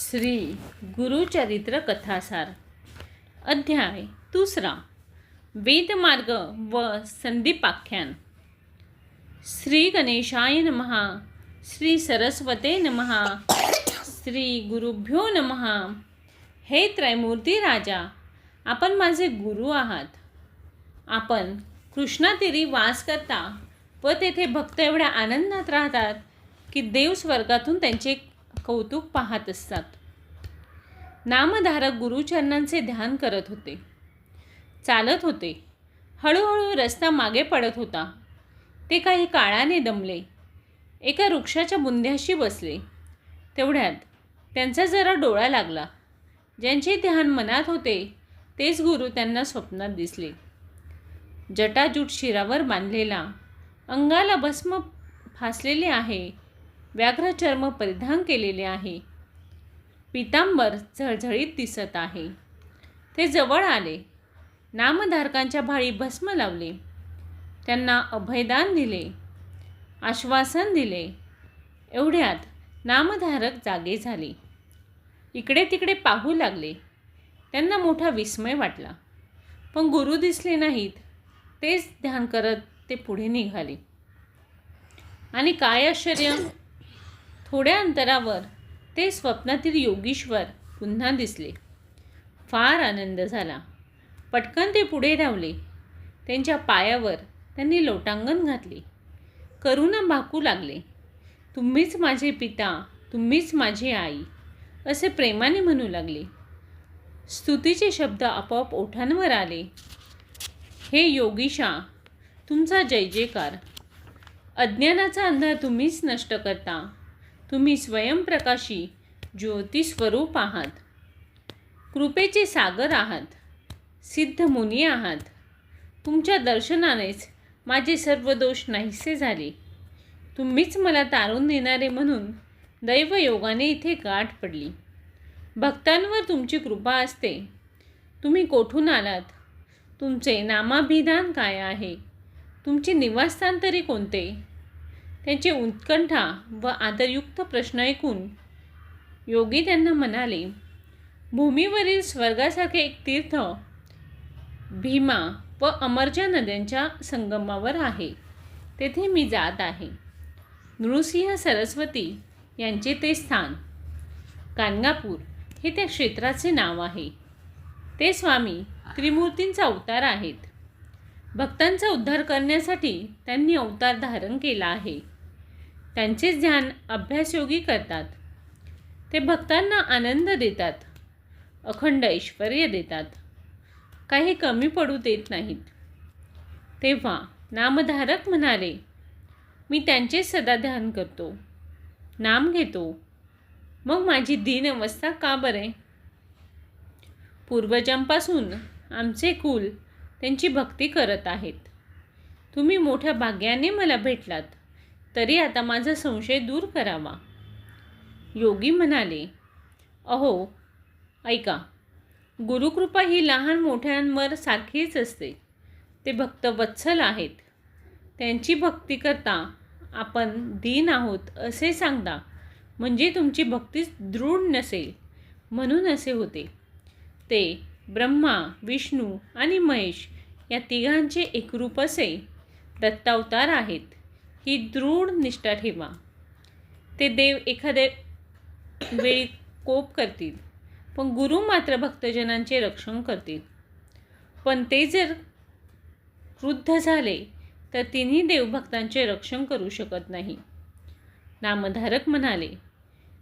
श्री गुरुचरित्र कथासार अध्याय दुसरा वेदमार्ग व संदीपाख्यान श्री गणेशाय नमहा श्री सरस्वते नमहा श्री गुरुभ्यो नमहा हे त्रैमूर्ती राजा आपण माझे गुरु आहात. आपण कृष्णातीरी वास करता व तेथे भक्त एवढ्या आनंदात राहतात की देव स्वर्गातून त्यांचे कौतुक पाहत असतात. नामधारक गुरुचरणांचे ध्यान करत होते. चालत होते. हळूहळू रस्ता मागे पडत होता. ते काही काळाने दमले. एका वृक्षाच्या बुंध्याशी बसले. तेवढ्यात त्यांचा जरा डोळा लागला. ज्यांचे ध्यान मनात होते तेच गुरु त्यांना स्वप्नात दिसले. जटाजूट शिरावर बांधलेला अंगाला भस्म फासलेले आहे. व्याघ्र चर्म परिधान केलेले आहे. पितांबर झळझळीत दिसत आहे. ते जवळ आले. नामधारकांच्या भाळी भस्म लावले. त्यांना अभयदान दिले. आश्वासन दिले. एवढ्यात नामधारक जागे झाले. इकडे तिकडे पाहू लागले. त्यांना मोठा विस्मय वाटला. पण गुरु दिसले नाहीत. तेच ध्यान करत ते पुढे निघाले. आणि काय आश्चर्य? थोड्या अंतरावर ते स्वप्नातील योगीश्वर पुन्हा दिसले. फार आनंद झाला. पटकन ते पुढे धावले. त्यांच्या पायावर त्यांनी लोटांगण घातले. करुणा भाकू लागले. तुम्हीच माझे पिता तुम्हीच माझी आई असे प्रेमाने म्हणू लागले. स्तुतीचे शब्द आपोआप ओठांवर आले. हे योगीशा तुमचा जय जयकार. अज्ञानाचा अंधार तुम्हीच नष्ट करता. तुम्ही स्वयंप्रकाशी ज्योतिस्वरूप आहात. कृपेचे सागर आहात. सिद्ध मुनी आहात. तुमच्या दर्शनानेच माझे सर्व दोष नाहीसे झाले. तुम्हीच मला तारून नेणारे म्हणून दैवयोगाने इथे गाठ पडली. भक्तांवर तुमची कृपा असते. तुम्ही कोठून आलात? तुमचे नामाभिधान काय आहे? तुमचे निवासस्थान तरी कोणते? त्यांची उत्कंठा व आदरयुक्त प्रश्न ऐकून योगी त्यांना म्हणाले भूमीवरील स्वर्गासारखे एक तीर्थ भीमा व अमरजा नद्यांच्या संगमावर आहे. तेथे मी जात आहे. नृसिंह सरस्वती यांचे ते स्थान. कानगापूर हे त्या क्षेत्राचे नाव आहे. ते स्वामी त्रिमूर्तींचा अवतार आहेत. भक्तांचा उद्धार करण्यासाठी त्यांनी अवतार धारण केला आहे. त्यांचेच ध्यान अभ्यासयोगी करतात. ते भक्तांना आनंद देतात. अखंड ऐश्वर देतात. काही कमी पडू देत नाहीत. तेव्हा नामधारक म्हणाले मी त्यांचेच सदा ध्यान करतो. नाम घेतो. मग माझी दीन अवस्था का बरे? पूर्वजांपासून आमचे कुल त्यांची भक्ती करत आहेत. तुम्ही मोठ्या भाग्याने मला भेटलात तरी आता माझा संशय दूर करावा. योगी म्हणाले अहो ऐका गुरुकृपा ही लहान मोठ्यांवर सारखीच असते. ते भक्त वत्सल आहेत. त्यांची भक्ती करता आपण दीन आहोत असे सांगता. म्हणजे तुमची भक्ती दृढ नसेल म्हणून असे होते. ते ब्रह्मा विष्णू आणि महेश या तिघांचे एकरूप असे दत्तावतार आहेत. ही दृढ निष्ठा ठेवा. ते देव एखाद्या वेळी कोप करतील पण गुरु मात्र भक्तजनांचे रक्षण करतील. पण ते जर क्रुद्ध झाले तर तिन्ही देवभक्तांचे रक्षण करू शकत नाही. नामधारक म्हणाले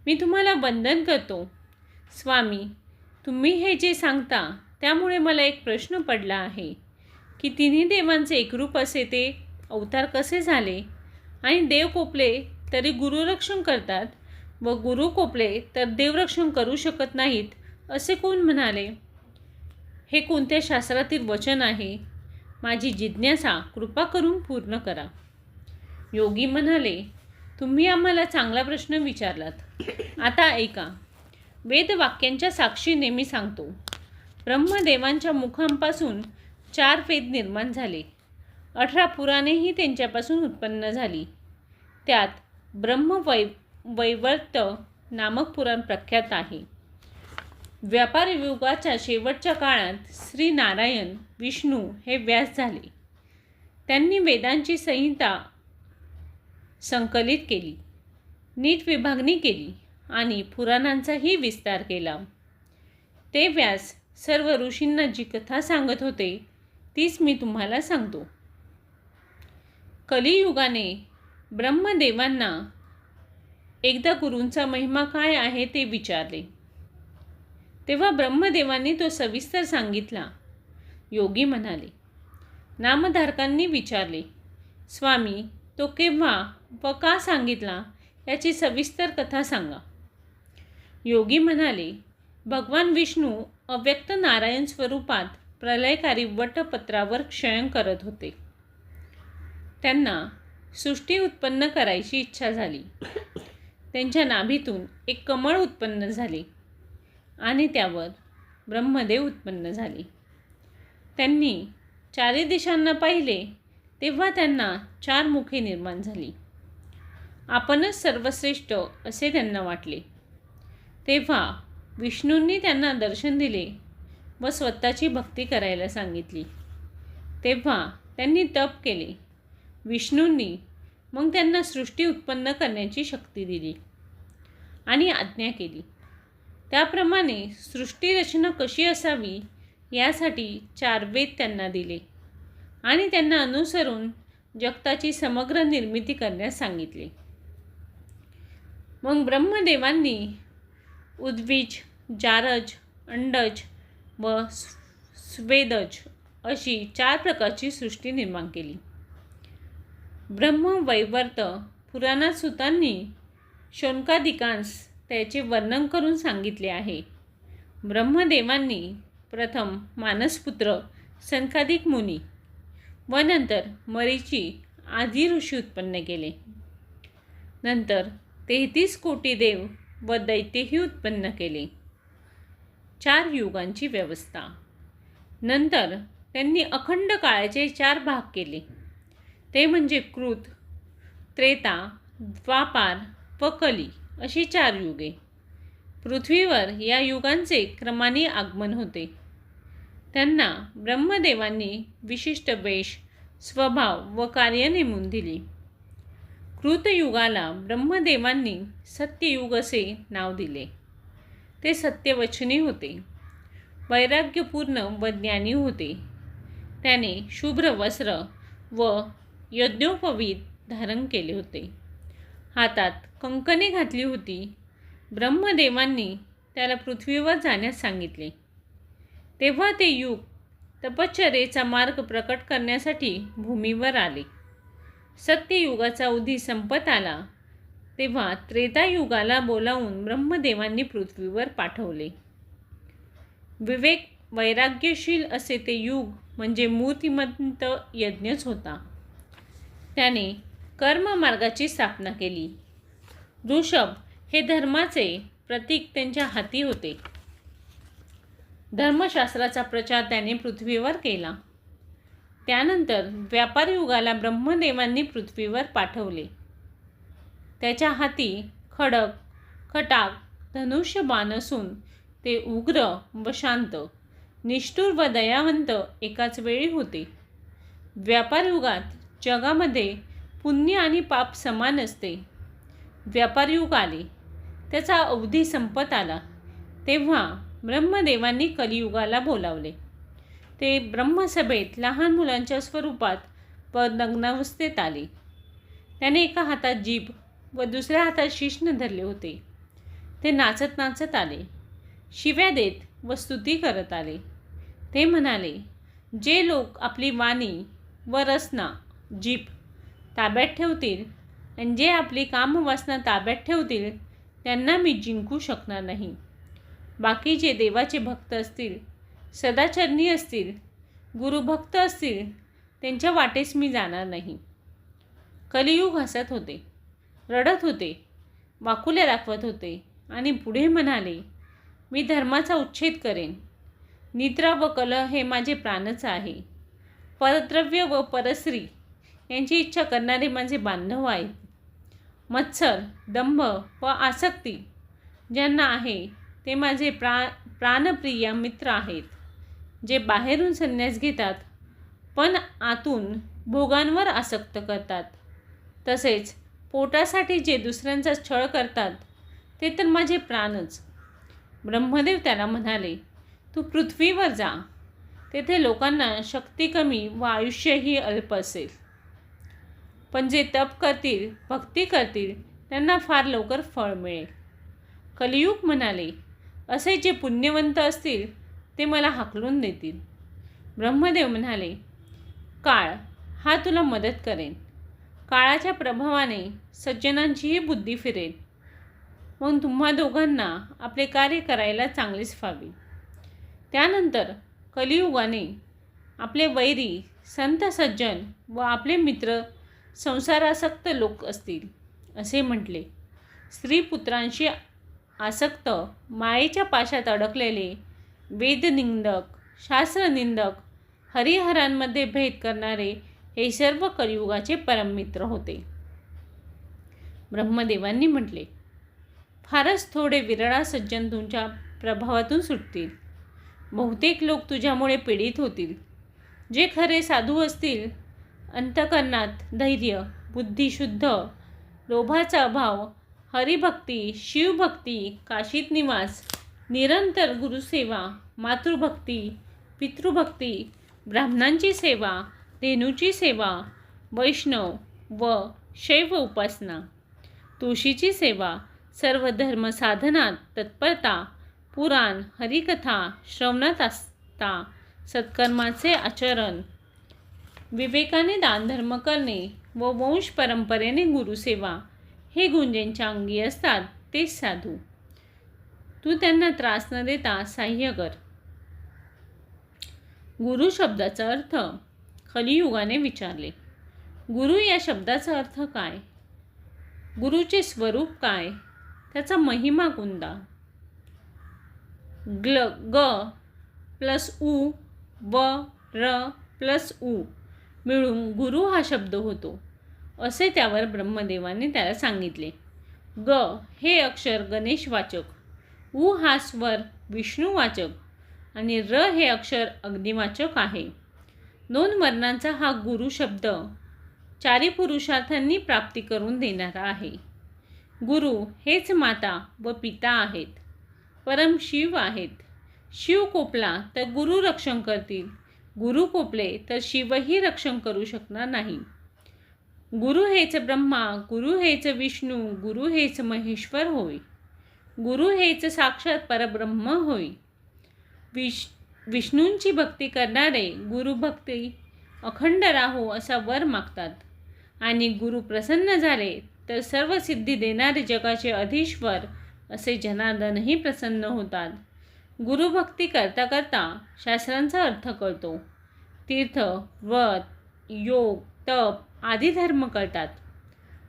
मी तुम्हाला वंदन करतो. स्वामी तुम्ही हे जे सांगता त्यामुळे मला एक प्रश्न पडला आहे की तिन्ही देवांचे एकरूप असे ते अवतार कसे झाले? आणि देव कोपले तरी गुरुरक्षण करतात व गुरु कोपले तर देवरक्षण करू शकत नाहीत असे कोण म्हणाले? हे कोणत्या शास्त्रातील वचन आहे? माझी जिज्ञासा कृपा करून पूर्ण करा. योगी म्हणाले तुम्ही आम्हाला चांगला प्रश्न विचारलात. आता ऐका. वेदवाक्यांच्या साक्षीने मी सांगतो. ब्रह्मदेवांच्या मुखांपासून चार वेद निर्माण झाले. अठरा पुराणेही त्यांच्यापासून उत्पन्न झाली. त्यात ब्रह्मवै वैवर्त नामक पुराण प्रख्यात आहे. व्यापार युगाच्या शेवटच्या काळात श्री नारायण विष्णू हे व्यास झाले. त्यांनी वेदांची संहिता संकलित केली नीट विभागणी केली आणि पुराणांचाही विस्तार केला. ते व्यास सर्व ऋषींना जी कथा सांगत होते तीच मी तुम्हाला सांगतो. कलियुगाने ब्रह्मदेवांना एकदा गुरूंचा महिमा काय आहे ते विचारले. तेव्हा ब्रह्मदेवांनी तो सविस्तर सांगितला. योगी म्हणाले नामधारकांनी विचारले स्वामी तो केव्हा व का सांगितला? याची सविस्तर कथा सांगा. योगी म्हणाले भगवान विष्णू अव्यक्त नारायण स्वरूपात प्रलयकारी वटपत्रावर क्षयण करत होते. त्यांना सृष्टी उत्पन्न करायची इच्छा झाली. त्यांच्या नाभीतून एक कमळ उत्पन्न झाले आणि त्यावर ब्रह्मदेव उत्पन्न झाले. त्यांनी चारी दिशांना पाहिले तेव्हा त्यांना चार मुखे निर्माण झाली. आपणच सर्वश्रेष्ठ असे त्यांना वाटले. तेव्हा विष्णूंनी त्यांना दर्शन दिले व स्वतःची भक्ती करायला सांगितली. तेव्हा त्यांनी तप केले. विष्णूंनी मग त्यांना सृष्टी उत्पन्न करण्याची शक्ती दिली आणि आज्ञा केली. त्याप्रमाणे सृष्टीरचना कशी असावी यासाठी चार वेद त्यांना दिले आणि त्यांना अनुसरून जगताची समग्र निर्मिती करण्यास सांगितले. मग ब्रह्मदेवांनी उद्विज जारज अंडज व स्वेदज अशी चार प्रकारची सृष्टी निर्माण केली. ब्रह्मवैवर्त पुराणात सुतांनी शोनकादिकांस त्याचे वर्णन करून सांगितले आहे. ब्रह्मदेवांनी प्रथम मानसपुत्र संकादिक मुनी व नंतर मरीची आधी ऋषी उत्पन्न केले. नंतर तेहतीस कोटी देव व दैत्यही उत्पन्न केले. चार युगांची व्यवस्था. नंतर त्यांनी अखंड काळाचे चार भाग केले. ते म्हणजे कृत त्रेता द्वापार व कली अशी चार युगे. पृथ्वीवर या युगांचे क्रमाने आगमन होते. त्यांना ब्रह्मदेवांनी विशिष्ट वेश स्वभाव व कार्य नेमून दिली. कृतयुगाला ब्रह्मदेवांनी सत्ययुग असे नाव दिले. ते सत्यवचनी होते. वैराग्यपूर्ण व ज्ञानी होते. त्याने शुभ्र वस्त्र व यज्ञोपवीत धारण केले होते. हातात कंकणे घातली होती. ब्रह्मदेवांनी त्याला पृथ्वीवर जाण्यास सांगितले. तेव्हा ते युग तपश्चरेचा मार्ग प्रकट करण्यासाठी भूमीवर आले. सत्ययुगाचा उधी संपत आला. तेव्हा त्रेतायुगाला बोलावून ब्रह्मदेवांनी पृथ्वीवर पाठवले. विवेक वैराग्यशील असे ते युग म्हणजे मूर्तिमंत यज्ञच होता. त्याने कर्ममार्गाची स्थापना केली. ऋषभ हे धर्माचे प्रतीक त्यांच्या हाती होते. धर्मशास्त्राचा प्रचार त्याने पृथ्वीवर केला. त्यानंतर व्यापार युगाला ब्रह्मदेवांनी पृथ्वीवर पाठवले. त्याच्या हाती खडक खटाक धनुष्य बाण असून ते उग्र व शांत निष्ठुर व दयावंत एकाच वेळी होते. व्यापारयुगात जगामध्ये पुण्य आणि पाप समान असते. व्यापारयुग आले त्याचा अवधी संपत आला तेव्हा ब्रह्मदेवांनी कलियुगाला बोलावले. ते ब्रह्मसभेत लहान मुलांच्या स्वरूपात व नग्नावस्थेत आले. त्याने एका हातात जीभ व दुसऱ्या हातात शिष्ण धरले होते. ते नाचत नाचत आले. शिव्या देत व स्तुती करत आले. ते म्हणाले जे लोक आपली वाणी व रसना जीभ ताब्यात ठेवतील आणि जे आपली कामवासना ताब्यात ठेवतील त्यांना मी जिंकू शकणार नाही. बाकी जे देवाचे भक्त असतील सदाचरणी असतील गुरुभक्त असतील त्यांच्या वाटेस मी जाणार नाही. कलियुग हसत होते. रडत होते. वाकुल्या दाखवत होते आणि पुढे म्हणाले मी धर्माचा उच्छेद करेन. निद्रा व कलह हे माझे प्राणच आहे. परद्रव्य व परस्त्री यांची इच्छा करणारे माझे बांधव आहेत. मत्सर दंभ व आसक्ती ज्यांना आहे ते माझे प्रा प्राणप्रिय मित्र आहेत जे बाहेरून संन्यास घेतात पण आतून भोगांवर आसक्त करतात. तसेच पोटासाठी जे दुसऱ्यांचा छळ करतात ते तर माझे प्राणच. ब्रह्मदेव त्याला म्हणाले तू पृथ्वीवर जा. तेथे लोकांना शक्ती कमी व आयुष्यही अल्प असेल. पण जे तप करतील भक्ती करतील त्यांना फार लवकर फळ मिळेल. कलियुग म्हणाले असे जे पुण्यवंत असतील ते मला हाकलून देतील. ब्रह्मदेव म्हणाले काळ हा तुला मदत करेन. काळाच्या प्रभावाने सज्जनांचीही बुद्धी फिरेल. मग तुम्हा दोघांना आपले कार्य करायला चांगलीच व्हावी. त्यानंतर कलियुगाने आपले वैरी संत सज्जन व आपले मित्र संसारासक्त लोक असतील असे म्हटले. स्त्रीपुत्रांशी आसक्त मायेच्या पाशात अडकलेले वेदनिंदक शास्त्रनिंदक हरिहरांमध्ये भेद करणारे हे सर्व कलियुगाचे परममित्र होते. ब्रह्मदेवांनी म्हटले फारच थोडे विरळा सज्जन तुमच्या प्रभावातून सुटतील. बहुतेक लोक तुझ्यामुळे पीडित होतील. जे खरे साधू असतील अंतकरणात धैर्य बुद्धिशुद्ध लोभाचा अभाव हरिभक्ती शिवभक्ती काशीत निवास निरंतर गुरुसेवा मातृभक्ती पितृभक्ती ब्राह्मणांची सेवा धेनूची सेवा वैष्णव व शैव उपासना. तुळशीची सेवा सर्व धर्म साधनात तत्परता पुराण हरिकथा श्रवणात असता सत्कर्माचे आचरण. विवेकाने दानधर्म करणे व वंश परंपरेने गुरुसेवा हे गुंजेंच्या अंगी असतात तेच साधू. तू त्यांना त्रास न देता साह्य कर. गुरु शब्दाचा अर्थ कलियुगाने विचारले गुरु या शब्दाचा अर्थ काय? गुरुचे स्वरूप काय? त्याचा महिमा कोणता? ग्ल ग प्लस उ व र प्लस उ मिळून गुरु हा शब्द होतो असे त्यावर ब्रह्मदेवाने त्याला सांगितले. ग हे अक्षर गणेशवाचक उ हा स्वर विष्णूवाचक आणि र हे अक्षर अग्निवाचक आहे. दोन वर्णांचा हा गुरु शब्द चारी पुरुषार्थांनी प्राप्ती करून देणारा आहे. गुरु हेच माता व पिता आहेत. परम शिव आहेत. शिव कोपला तर गुरु रक्षण करतील. गुरु कोपले तर शिवही रक्षण करू शकणार नाही. गुरु हेच ब्रह्मा गुरु हेच विष्णू गुरु हेच महेश्वर होय. गुरु हेच साक्षात परब्रह्म होय. विष विष्णूंची भक्ती करणारे गुरुभक्ती अखंड राहो असा वर मागतात. आणि गुरु प्रसन्न झाले तर सर्व सिद्धी देणारे जगाचे अधीश्वर असे जनार्दनही प्रसन्न होतात. गुरुभक्ती करता करता शास्त्रांचा अर्थ कळतो. तीर्थ व्रत योग तप आदी धर्म कळतात.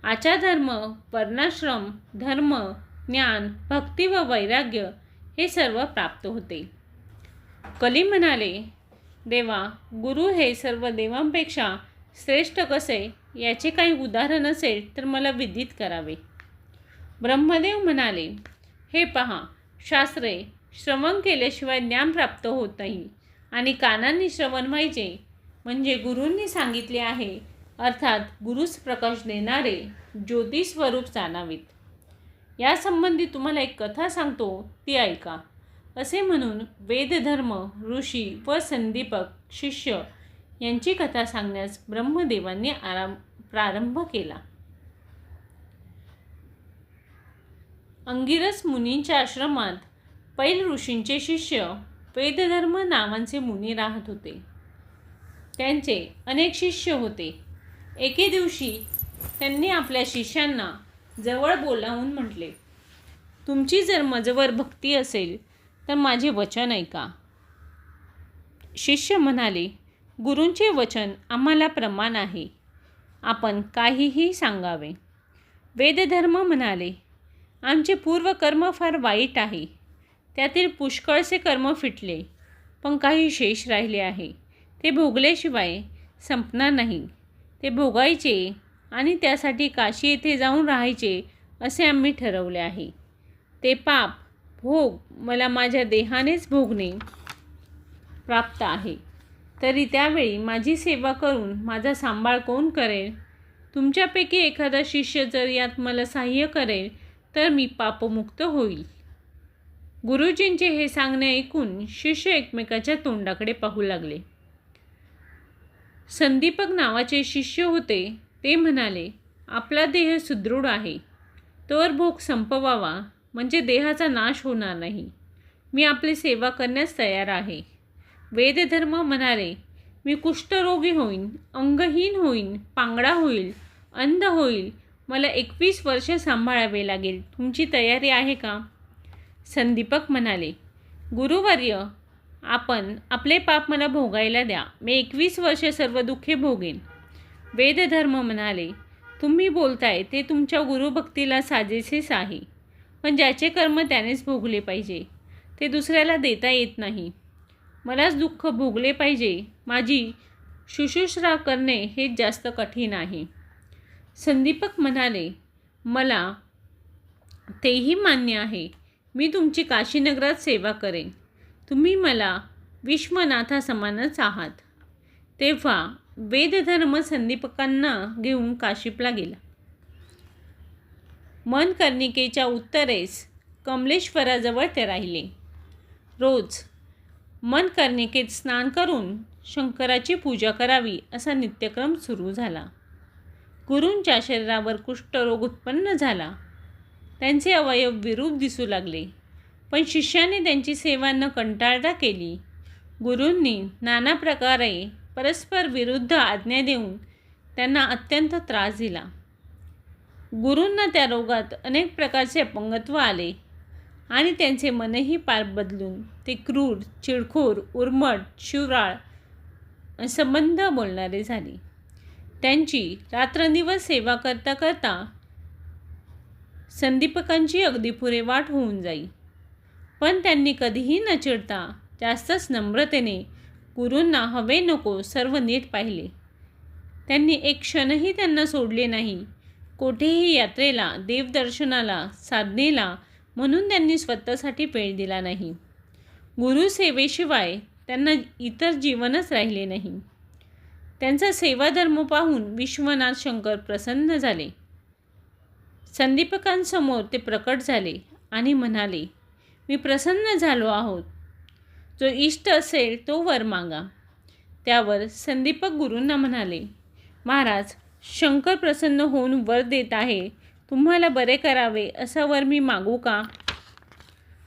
आचारधर्म वर्णाश्रम धर्म ज्ञान भक्ती व वैराग्य हे सर्व प्राप्त होते. कली म्हणाले देवा गुरु हे सर्व देवांपेक्षा श्रेष्ठ कसे? याचे काही उदाहरण असेल तर मला विदित करावे. ब्रह्मदेव म्हणाले हे पहा शास्त्रे श्रवण केल्याशिवाय ज्ञान प्राप्त होत नाही आणि कानांनी श्रवण व्हायचे म्हणजे गुरूंनी सांगितले आहे अर्थात गुरुस प्रकाश देणारे ज्योतिस्वरूप स्वरूप यासंबंधी तुम्हाला एक कथा सांगतो ती ऐका. असे म्हणून वेदधर्म ऋषी व संदीपक शिष्य यांची कथा सांगण्यास ब्रह्मदेवांनी आराम प्रारंभ केला. अंगिरस मुनींच्या आश्रमात पैल ऋषींचे शिष्य वेदधर्म नावांचे मुनी राहत होते. त्यांचे अनेक शिष्य होते. एके दिवशी त्यांनी आपल्या शिष्यांना जवळ बोलावून म्हटले तुमची जर मजवर भक्ती असेल तर माझे वचन ऐका. शिष्य म्हणाले गुरूंचे वचन आम्हाला प्रमाण आहे. आपण काहीही सांगावे. वेदधर्म म्हणाले आमचे पूर्वकर्म फार वाईट आहे. त्यातील पुष्कळसे कर्म फिटले पण काही शेष राहिले आहे. ते भोगल्याशिवाय संपणार नाही. ते भोगायचे आणि त्यासाठी काशी येथे जाऊन राहायचे असे आम्ही ठरवले आहे. ते पाप भोग मला माझ्या देहानेच भोगणे प्राप्त आहे. तरी त्यावेळी माझी सेवा करून माझा सांभाळ कोण करेल? तुमच्यापैकी एखादा शिष्य जर यात मला सहाय्य करेल तर मी पापमुक्त होईल. गुरुजींचे हे सांगणे ऐकून शिष्य एकमेकाच्या तोंडाकडे पाहू लागले. संदीपक नावाचे शिष्य होते. ते म्हणाले आपला देह सुदृढ आहे. तर भोग संपवावा. म्हणजे देहाचा नाश होणार नाही. मी आपली सेवा करण्यास तयार आहे. वेदधर्म म्हणाले मी कुष्ठरोगी होईन अंगहीन होईन पांगडा होईल अंध होईल. मला एकवीस वर्ष सांभाळावे लागेल. तुमची तयारी आहे का? संदीपक म्हणाले गुरुवर्य आपण आपले पाप मला भोगायला द्या. मी एकवीस वर्ष सर्व दुःखे भोगेन. वेदधर्म म्हणाले तुम्ही बोलताय ते तुमच्या गुरुभक्तीला साजेसेच आहे. पण ज्याचे कर्म त्यानेच भोगले पाहिजे. ते दुसऱ्याला देता येत नाही. मलाच दुःख भोगले पाहिजे. माझी शुश्रूषा करणे हे जास्त कठीण आहे. संदीपक म्हणाले मला तेही मान्य आहे. मी तुमची काशीनगरात सेवा करेन. तुम्ही मला विश्वनाथासमानच आहात. तेव्हा वेदधर्म संदीपकांना घेऊन काशीपला गेला. मनकर्णिकेच्या उत्तरेस कमलेश्वराजवळ ते राहिले. रोज मनकर्णिकेत स्नान करून शंकराची पूजा करावी असा नित्यक्रम सुरू झाला. गुरूंच्या शरीरावर कुष्ठरोग उत्पन्न झाला. त्यांचे अवयव विरूप दिसू लागले. पण शिष्याने त्यांची सेवा न कंटाळता केली. गुरूंनी नाना प्रकारे परस्पर विरुद्ध आज्ञा देऊन त्यांना अत्यंत त्रास दिला. गुरूंना त्या रोगात अनेक प्रकारचे अपंगत्व आले. आणि त्यांचे मनही पार बदलून ते क्रूर चिडखोर उर्मट शिवराळ संबंध बोलणारे झाले. त्यांची रात्रंदिवस सेवा करता करता संदीपकांची अगदी पुरे वाट होऊन जाई. पण त्यांनी कधीही न चिडता जास्तच नम्रतेने गुरूंना हवे नको सर्व नीट पाहिले. त्यांनी एक क्षणही त्यांना सोडले नाही. कोठेही यात्रेला देवदर्शनाला साधनेला म्हणून त्यांनी स्वतःसाठी वेळ दिला नाही. गुरुसेवेशिवाय त्यांना इतर जीवनच राहिले नाही. त्यांचा सेवाधर्म पाहून विश्वनाथ शंकर प्रसन्न झाले. संदीपकांसमोर ते प्रकट झाले आणि म्हणाले मी प्रसन्न झालो आहोत. जो इष्ट असेल तो वर मागा. त्यावर संदीपक गुरूंना म्हणाले महाराज शंकर प्रसन्न होऊन वर देत आहे. तुम्हाला बरे करावे असा वर मी मागू का?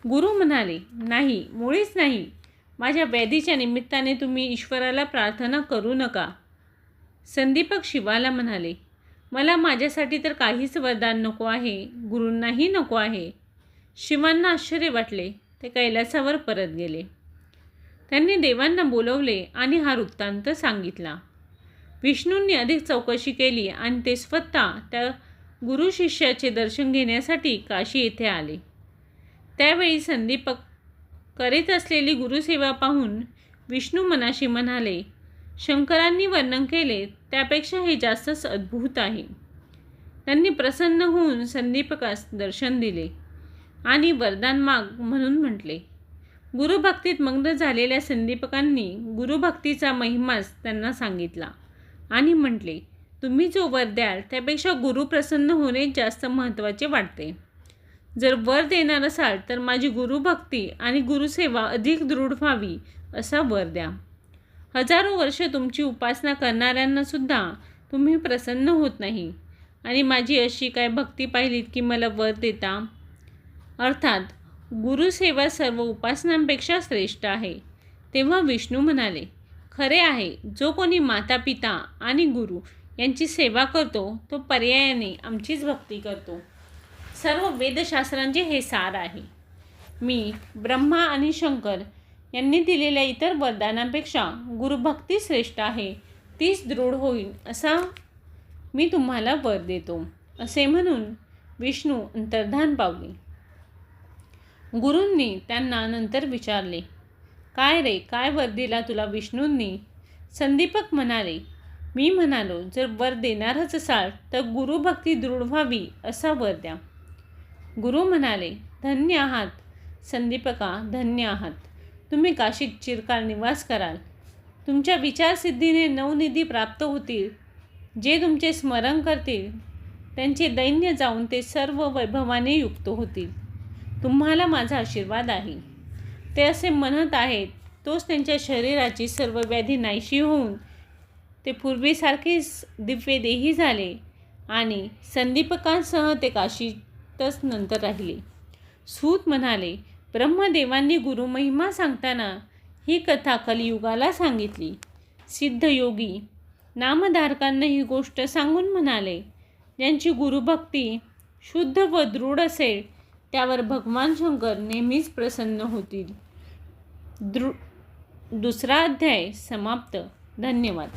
गुरु म्हणाले नाही मुळीच नाही. माझ्या व्याधीच्या निमित्ताने तुम्ही ईश्वराला प्रार्थना करू नका. संदीपक शिवाला म्हणाले मला माझ्यासाठी तर काहीच वरदान नको आहे गुरूंनाही नको आहे. शिवांना आश्चर्य वाटले ते कैलासावर परत गेले. त्यांनी देवांना बोलवले आणि हा वृत्तांत सांगितला. विष्णूंनी अधिक चौकशी केली आणि ते स्वतः त्या गुरु शिष्याचे दर्शन घेण्यासाठी काशी येथे आले. त्यावेळी संदीपक करीत असलेली गुरुसेवा पाहून विष्णू मनाशी म्हणाले शंकरांनी वर्णन केले त्यापेक्षा हे जास्तच अद्भुत आहे. त्यांनी प्रसन्न होऊन संदीपकास दर्शन दिले आणि वरदान माग म्हणून म्हटले गुरुभक्तीत मग्न झालेल्या संदीपकांनी गुरुभक्तीचा महिमाच त्यांना सांगितला. आणि म्हटले तुम्ही जो वर द्याल त्यापेक्षा गुरु प्रसन्न होणे जास्त महत्त्वाचे वाटते. जर वर देणार असाल तर माझी गुरुभक्ती आणि गुरुसेवा अधिक दृढ व्हावी असा वर द्या. हजारो वर्ष तुमची उपासना करणाऱ्यांनासुद्धा तुम्ही प्रसन्न होत नाही. आणि माझी अशी काय भक्ती पाहिलीत की मला वर देता? अर्थात गुरुसेवा सर्व उपासनांपेक्षा श्रेष्ठ आहे. तेव्हा विष्णू म्हणाले खरे आहे. जो कोणी माता पिता आणि गुरु यांची सेवा करतो तो पर्यायाने आमचीच भक्ती करतो. सर्व वेदशास्त्रांचे हे सार आहे. मी ब्रह्मा आणि शंकर यांनी दिलेल्या इतर वरदानापेक्षा गुरुभक्ती श्रेष्ठ आहे. तीच दृढ होईल असा मी तुम्हाला वर देतो असे म्हणून विष्णू अंतर्धान पावले. गुरूंनी त्यांना नंतर विचारले काय रे? काय वर दिला तुला विष्णूंनी? संदीपक म्हणाले मी म्हणालो जर वर देणारच असाल तर गुरुभक्ती दृढ व्हावी असा वर द्या. गुरु म्हणाले धन्य आहात. संदीपका धन्य आहात. तुम्ही काशीत चिरकाल निवास कराल. तुमच्या विचारसिद्धीने नवनिधी प्राप्त होतील. जे तुमचे स्मरण करतील त्यांचे दैन्य जाऊन ते सर्व वैभवाने युक्त होतील. तुम्हाला माझा आशीर्वाद आहे. ते असे म्हणत आहेत तोच त्यांच्या शरीराची सर्व व्याधी नाहीशी होऊन ते पूर्वीसारखेच दिव्यदेही झाले आणि संदीपकांसह ते काशीतच नंतर राहिले. सूत म्हणाले ब्रह्मदेवांनी गुरुमहिमा सांगताना ही कथा कलियुगाला सांगितली. सिद्धयोगी नामधारकांना ही गोष्ट सांगून म्हणाले ज्यांची गुरुभक्ती शुद्ध व दृढ असेल त्यावर भगवान शंकर नेहमीच प्रसन्न होतील. दृ दुसरा अध्याय समाप्त. धन्यवाद.